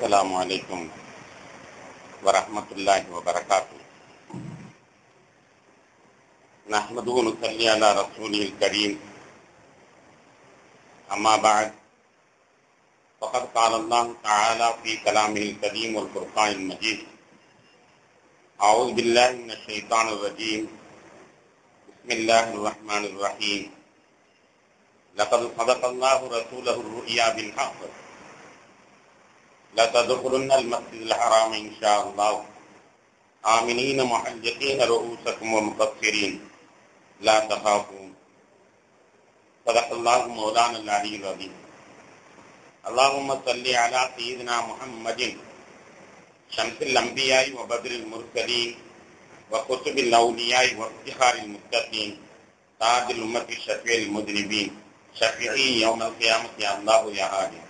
السلام علیکم ورحمۃ اللہ وبرکاتہ۔ نحمد صلی علی رسول الکریم۔ اما بعد فقط قال اللہ تعالی فی کلام الکریم والقرآن المجید۔ اعوذ باللہ من الشیطان الرجیم۔ بسم اللہ الرحمن الرحیم۔ لقد صدق اللہ رسولہ الرؤیا بالحق۔ لتدخلن المسجد الحرام إن شاء الله. آمنين محلقين رؤوسكم ومقصرين لا تخافون. صدق الله مولانا العلي العظيم. اللهم صل على سيدنا محمد. شمس الأنبياء وبدر المرسلين وكتب الأولياء وافتخار المتقين. تاج الأمة الشفيع المذنبين. شفيعي يوم القيامة يا الله يا هادي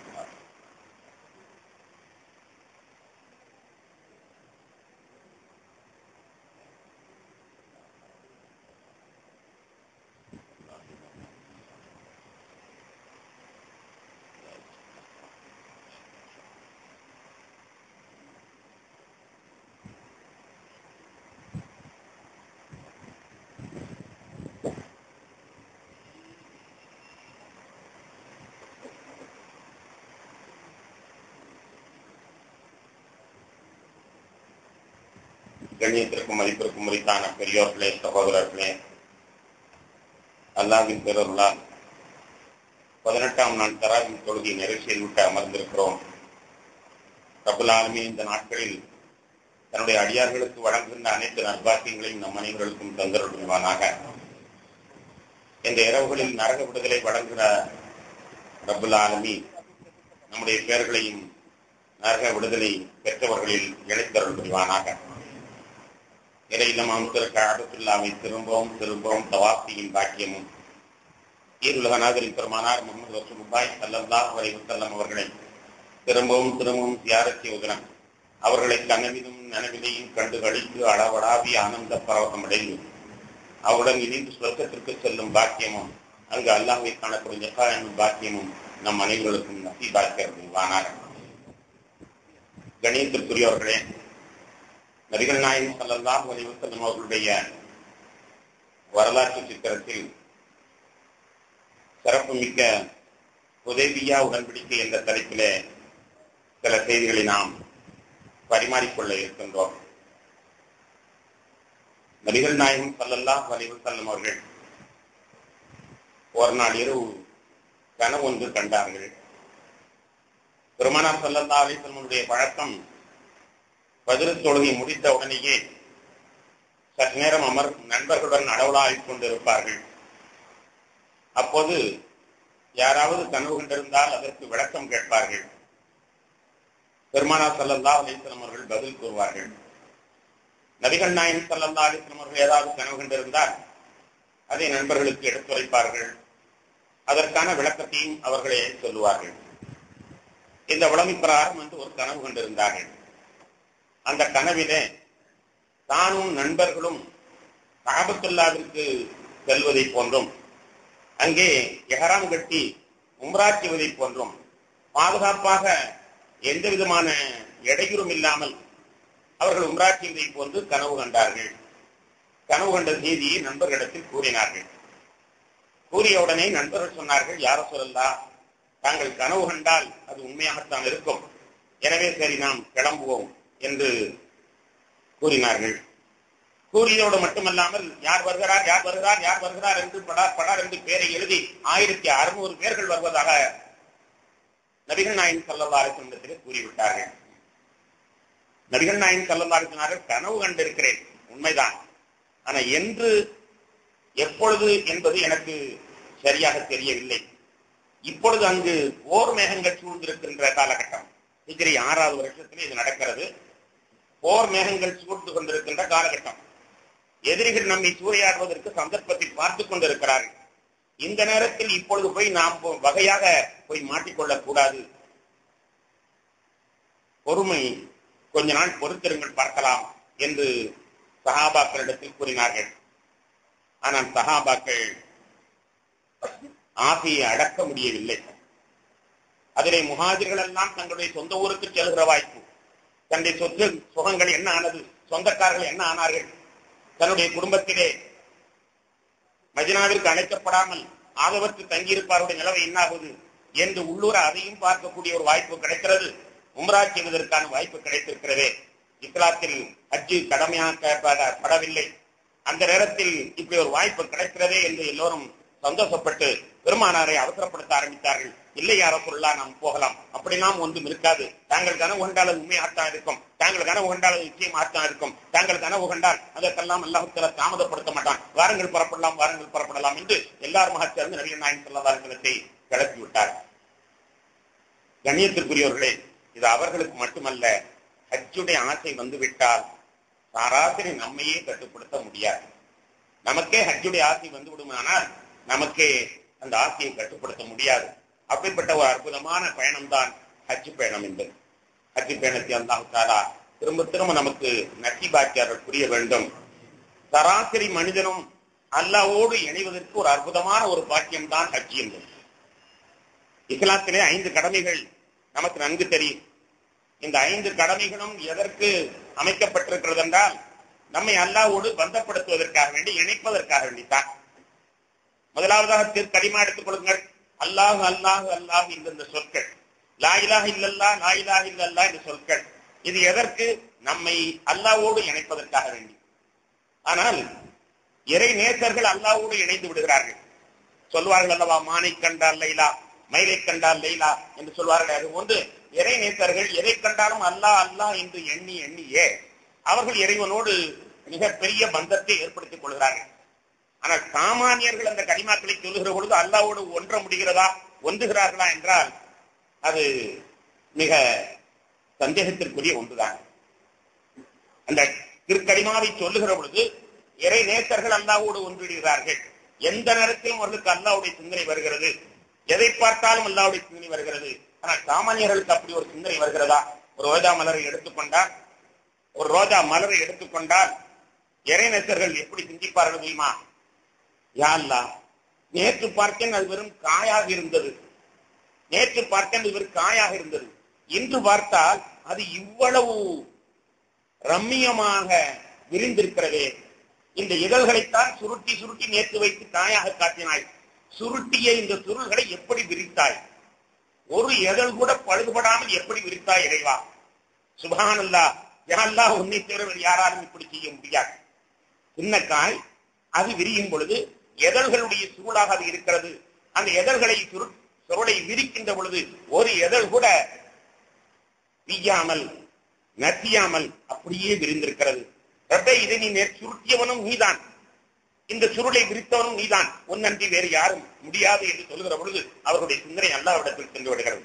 கண்ணியத்திற்கும் மதிப்பிற்கும் முறைத்தான பெரியோர்களே சகோதரர்களே அல்லாவின் பெருளால் பதினெட்டாம் நாள் தராவின் தொழுகை நிகழ்ச்சியில் விட்டு அமர்ந்திருக்கிறோம். ரபுல் ஆலமீன் இந்த நாட்களில் தன்னுடைய அடியார்களுக்கு வழங்குகின்ற அனைத்து நற்பாக்கியங்களையும் நம் அனைவர்களுக்கும் தந்தருள்வானாக இந்த இரவுகளில் நரக விடுதலை வழங்குகிற ரபுல் ஆலமி நம்முடைய பெயர்களையும் நரக விடுதலை பெற்றவர்களில் இணைத்தருள் புரிவானாக இறையிலும் திரு காபத்துல்லாவை திரும்பவும் திரும்பவும் தவாப்தியின் பாக்கியமும். ஈருலக நாகரின் பெருமானார் முகமது வசூபாய் சல்லல்லா வரை செல்லம் அவர்களை திரும்பவும் திரும்பவும் தியாரச் செய்வதன் அவர்களை கனவிலும் நனவிலையும் கண்டு கழித்து அளவடாவி ஆனந்த பரவசம் அடைந்து அவருடன் இணைந்து சுவர்க்கத்திற்கு செல்லும் பாக்கியமும் அங்கு அல்லாஹை காணக்கூடிய ஜக்கா என்னும் பாக்கியமும் நம் அனைவர்களுக்கும் நசீபாக்கிறது வானாக கணியத்திற்குரியவர்களே நபிகள் நாயகம் சல்லல்லாஹு அலைஹி அவர்களுடைய வரலாற்று சித்திரத்தில் சிறப்புமிக்க உதவியா உடன்படிக்கை என்ற தலைப்பிலே சில செய்திகளை நாம் பரிமாறிக்கொள்ள இருக்கின்றோம். நபிகள் நாயகம் சல்லல்லாஹு அலைஹி அவர்கள் ஒரு நாள் இரவு கனவு ஒன்று கண்டார்கள். பெருமானார் சல்லல்லா அலிசல்மனுடைய பழக்கம் பதில் தொழுகை முடித்த உடனேயே சற்று நேரம் அமர் நண்பர்களுடன் அளவலாகிக் கொண்டிருப்பார்கள். அப்போது யாராவது கனவு கண்டிருந்தால் அதற்கு விளக்கம் கேட்பார்கள். பெருமானா சல்லல்லா அலிஸ்லாம் அவர்கள் பதில் கூறுவார்கள். நபிகள் நாயன் சல்லல்லா அலிஸ்லாம் அவர்கள் ஏதாவது கனவு கண்டிருந்தால் அதை நண்பர்களுக்கு எடுத்துரைப்பார்கள் அதற்கான விளக்கத்தையும் அவர்களே சொல்லுவார்கள். இந்த உளவி பிரகாரம் என்று ஒரு கனவு கண்டிருந்தார்கள். அந்த கனவிலே தானும் நண்பர்களும் காபத்துல்லாவிற்கு செல்வதை போன்றும். அங்கே எஹராம் கட்டி உம்ரா செய்வதை போன்றும். பாதுகாப்பாக எந்த விதமான இடையூறும் இல்லாமல் அவர்கள் உம்ரா செய்வதை போன்று கனவு கண்டார்கள். கனவு கண்ட செய்தியை நண்பர்களிடத்தில் கூறினார்கள். கூறிய உடனே நண்பர்கள் சொன்னார்கள் யார சொல்லலா தாங்கள் கனவு கண்டால் அது உண்மையாகத்தான் இருக்கும். எனவே சரி நாம் கிளம்புவோம். என்று கூறினார்கள். கூறியதோடு மட்டுமல்லாமல் யார் வருகிறார் யார் வருகிறார் யார் வருகிறார் என்று படார் படார் என்று பேரை எழுதி ஆயிரத்தி அறுநூறு பேர்கள் வருவதாக நபிகள் நாயன் சல்லல்லாரிசனத்திலே கூறிவிட்டார்கள். நபிகள் நாயன் சல்லல்லாரிசனார்கள் கனவு கண்டிருக்கிறேன் உண்மைதான். ஆனா என்று எப்பொழுது என்பது எனக்கு சரியாக தெரியவில்லை. இப்பொழுது அங்கு போர் மேகங்கள் சூழ்ந்திருக்கின்ற காலகட்டம். டிகிரி ஆறாவது வருஷத்திலே இது நடக்கிறது. போர் மேகங்கள் சூழ்ந்து கொண்டிருக்கின்ற காலகட்டம். எதிரிகள் நம்மை சூறையாடுவதற்கு சந்தர்ப்பத்தை பார்த்து கொண்டிருக்கிறார்கள். இந்த நேரத்தில் இப்பொழுது போய் நாம் வகையாக போய் மாட்டிக்கொள்ளக் கூடாது. பொறுமை கொஞ்ச நாள் பொறுத்திருங்கள் பார்க்கலாம் என்று சஹாபாக்களிடத்தில் கூறினார்கள். ஆனால் சஹாபாக்கள் ஆசையை அடக்க முடியவில்லை. அதிலே முஹாஜிர்கள் எல்லாம் தங்களுடைய சொந்த ஊருக்கு செல்கிற வாய்ப்பு. தன்னுடைய சொத்து சுகங்கள் என்ன ஆனது? சொந்தக்காரர்கள் என்ன ஆனார்கள்? தன்னுடைய குடும்பத்திலே மஜினாவிற்கு அழைக்கப்படாமல் ஆபத்து தங்கியிருப்பாருடைய நிலவை என்னாகுது? என்று உள்ளூர அதையும் பார்க்கக்கூடிய ஒரு வாய்ப்பு கிடைக்கிறது. உம்ரா செய்வதற்கான வாய்ப்பு கிடைத்திருக்கிறதே. இஸ்லாத்தில் ஹஜ்ஜு கடமையாக்கப்படவில்லை அந்த நேரத்தில் இப்படி ஒரு வாய்ப்பு கிடைக்கிறதே என்று எல்லோரும் சந்தோஷப்பட்டு பெருமானாரை அவசரப்படுத்த ஆரம்பித்தார்கள். இல்லை பொருளா சொல்லலாம் நாம் போகலாம். அப்படிலாம் ஒன்றும் இருக்காது. தாங்கள் உகண்டால கண்டால் அது உண்மையாகத்தான் இருக்கும். தாங்கள் உகண்டால கண்டால் அது நிச்சயமாகத்தான் இருக்கும். தாங்கள் உகண்டால் அதற்கெல்லாம் அல்லாஹுத்தல தாமதப்படுத்த மாட்டான். வாருங்கள் புறப்படலாம் வாருங்கள் புறப்படலாம் என்று எல்லாருமாக சேர்ந்து நபிகள் நாயன் செல்லதாரங்களத்தை கிளப்பி விட்டார் கண்ணியத்திற்குரியவர்களே இது அவர்களுக்கு மட்டுமல்ல ஹஜ்ஜுடைய ஆசை வந்துவிட்டால் சராசரி நம்மையே கட்டுப்படுத்த முடியாது. நமக்கே ஹஜ்ஜுடைய ஆசை வந்து விடுமானால் நமக்கே அந்த ஆசையை கட்டுப்படுத்த முடியாது. அப்படிப்பட்ட ஒரு அற்புதமான பயணம் தான் ஹஜ் பயணம் என்பது. ஹஜ் பயணத்தை அல்லாஹு திரும்ப திரும்ப நமக்கு நசிபாக்கியார்கள் புரிய வேண்டும். சராசரி மனிதனும் அல்லாவோடு இணைவதற்கு ஒரு அற்புதமான ஒரு பாக்கியம் தான் ஹஜ் என்பது. இஸ்லாத்திலே ஐந்து கடமைகள் நமக்கு நன்கு தெரியும். இந்த ஐந்து கடமைகளும் எதற்கு அமைக்கப்பட்டிருக்கிறது என்றால் நம்மை அல்லாவோடு பந்தப்படுத்துவதற்காக வேண்டி இணைப்பதற்காக வேண்டித்தான். முதலாவதாக திருக்கடிமா எடுத்துக் கொள்ளுங்கள். அல்லாஹ் அல்லாஹ் அல்லாஹ் இந்த சொற்கள். லாயிலாக இல்லல்லா லாயிலாக இல்லல்லா இந்த சொற்கள். இது எதற்கு? நம்மை அல்லாவோடு இணைப்பதற்காக வேண்டி. ஆனால் இறை நேசர்கள் அல்லாவோடு இணைந்து விடுகிறார்கள். சொல்வார்கள் அல்லவா மானை கண்டால் லைலா மயிலை கண்டால் லைலா என்று சொல்வார்கள். அது போன்று இறை நேசர்கள் எதை கண்டாலும் அல்லா அல்லாஹ் என்று எண்ணி எண்ணியே அவர்கள் இறைவனோடு மிகப்பெரிய பந்தத்தை ஏற்படுத்திக் கொள்கிறார்கள். ஆனால் சாமானியர்கள் அந்த கனிமாக்களை சொல்லுகிற பொழுது அல்லாவோடு ஒன்ற முடிகிறதா ஒன்றுகிறார்களா என்றால் அது மிக சந்தேகத்திற்குரிய ஒன்றுதான். அந்த திருக்கடிமாவை சொல்லுகிற பொழுது இறை நேசர்கள் அல்லாவோடு ஒன்றிடுகிறார்கள். எந்த நேரத்திலும் அவர்களுக்கு அல்லாவுடைய சிந்தனை வருகிறது. எதை பார்த்தாலும் அல்லாவுடைய சிந்தனை வருகிறது. ஆனால் சாமானியர்களுக்கு அப்படி ஒரு சிந்தனை வருகிறதா? ஒரு ரோஜா மலரை எடுத்துக்கொண்டால் ஒரு ரோஜா மலரை எடுத்துக்கொண்டால் இறைநேசர்கள் எப்படி சிந்திப்பார்கள் தெரியுமா? யாழ்லா நேற்று பார்த்தேன் அது வெறும் காயாக இருந்தது. நேற்று பார்த்தேன் அது வெறும் காயாக இருந்தது. இன்று பார்த்தால் அது இவ்வளவு ரம்மியமாக விரிந்திருக்கிறதே. இந்த இதழ்களைத்தான் சுருட்டி சுருட்டி நேற்று வைத்து காயாக காட்டினாய். சுருட்டிய இந்த சுருள்களை எப்படி விரித்தாய்? ஒரு இதழ் கூட பழுதுபடாமல் எப்படி விரித்தாய் இறைவா? சுபானல்லா யாழ்லா உன்னை தவிர யாராலும் இப்படி செய்ய முடியாது. சின்னக்காய் அது விரியும் பொழுது எதழ்களுடைய சுருளாக அது இருக்கிறது. அந்த எதழ்களை சுருளை விரிக்கின்ற பொழுது ஒரு எதழ் கூட வீயாமல் நத்தியாமல் அப்படியே விரிந்திருக்கிறது. ரப்பே இதை நீ சுருட்டியவனும் நீதான். இந்த சுருளை விரித்தவனும் நீதான். உன்னன்றி வேறு யாரும் முடியாது என்று சொல்லுகிற பொழுது அவர்களுடைய சிந்தனை அல்லாவிடத்தில் சென்று விடுகிறது.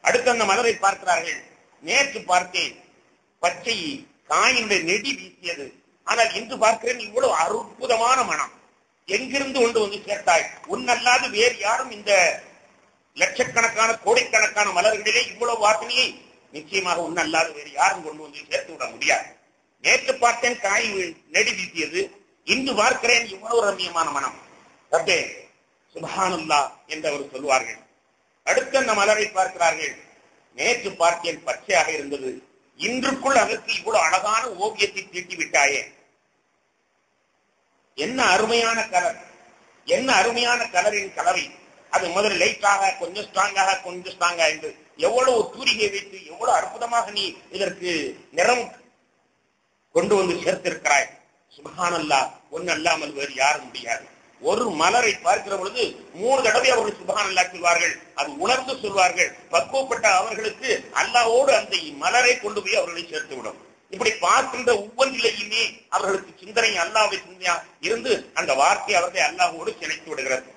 அடுத்து அந்த மலரை பார்க்கிறார்கள். நேற்று பார்த்தேன். பச்சை காயினுடைய நெடி வீசியது. ஆனால் இன்று பார்க்கிறேன் இவ்வளவு அற்புதமான மனம். எங்கிருந்து கொண்டு வந்து சேர்த்தாய்? உன்னல்லாது வேறு யாரும் இந்த லட்சக்கணக்கான கோடிக்கணக்கான மலர்களிலே இவ்வளவு வாசனையை நிச்சயமாக உன்னல்லாது வேறு யாரும் கொண்டு வந்து சேர்த்து விட முடியாது. நேற்று பார்த்தேன் காய் நெடி வீசியது. இன்று பார்க்கிறேன் இவ்வளவு ரம்யமான மனம். ரப்பே சுபானுல்லா என்று அவர் சொல்வார்கள் அடுத்து அந்த மலரை பார்க்கிறார்கள். நேற்று பார்த்தேன் பச்சையாக இருந்தது. இன்றுக்குள் அதற்கு இவ்வளவு அழகான ஓவியத்தை தீட்டி விட்டாயே என்ன அருமையான கலர்? என்ன அருமையான கலரின் கலவை? அது முதல்ல லைட்டாக கொஞ்சம் ஸ்ட்ராங்காக கொஞ்சம் ஸ்ட்ராங்கா என்று எவ்வளவு தூரிகை வைத்து எவ்வளவு அற்புதமாக நீ இதற்கு நிறம் கொண்டு வந்து சேர்த்திருக்கிறாய். சுபகானல்லா ஒன்னு அல்லாமல் வேறு யாரும் முடியாது. ஒரு மலரை பார்க்கிற பொழுது மூணு தடவை அவர்கள் சுபகானல்லா சொல்வார்கள். அது உணர்ந்து சொல்வார்கள். பக்குவப்பட்ட அவர்களுக்கு அல்லாவோடு அந்த மலரை கொண்டு போய் அவர்களை சேர்த்து விடும் இப்படி பார்க்கின்ற ஒவ்வொன்றிலையுமே அவர்களுக்கு சிந்தனை அல்லாவை சிந்தனையா இருந்து அந்த வார்த்தை அவர்களை அல்லாவோடு இணைத்து விடுகிறது.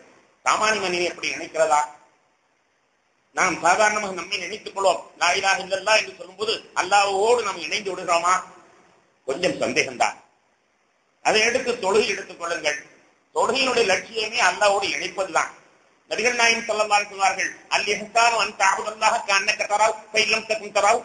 சாமானிய மனிதன் எப்படி நினைக்கிறதா? நாம் சாதாரணமாக நம்மை நினைத்துக் கொள்வோம். லாயிலா இல்லல்லா என்று சொல்லும்போது அல்லாவோடு நாம் இணைந்து விடுகிறோமா? கொஞ்சம் சந்தேகம்தான். அதை எடுத்து தொழுகை எடுத்துக் கொள்ளுங்கள். தொழுகையினுடைய லட்சியமே அல்லாவோடு இணைப்பதுதான். நபிகள் நாயின் சொல்லலாம் சொல்வார்கள் அல்லிஹத்தான் அன் தாகுதல்லாக கண்ணக்க தராவு பைலம் தக்கும் தராவு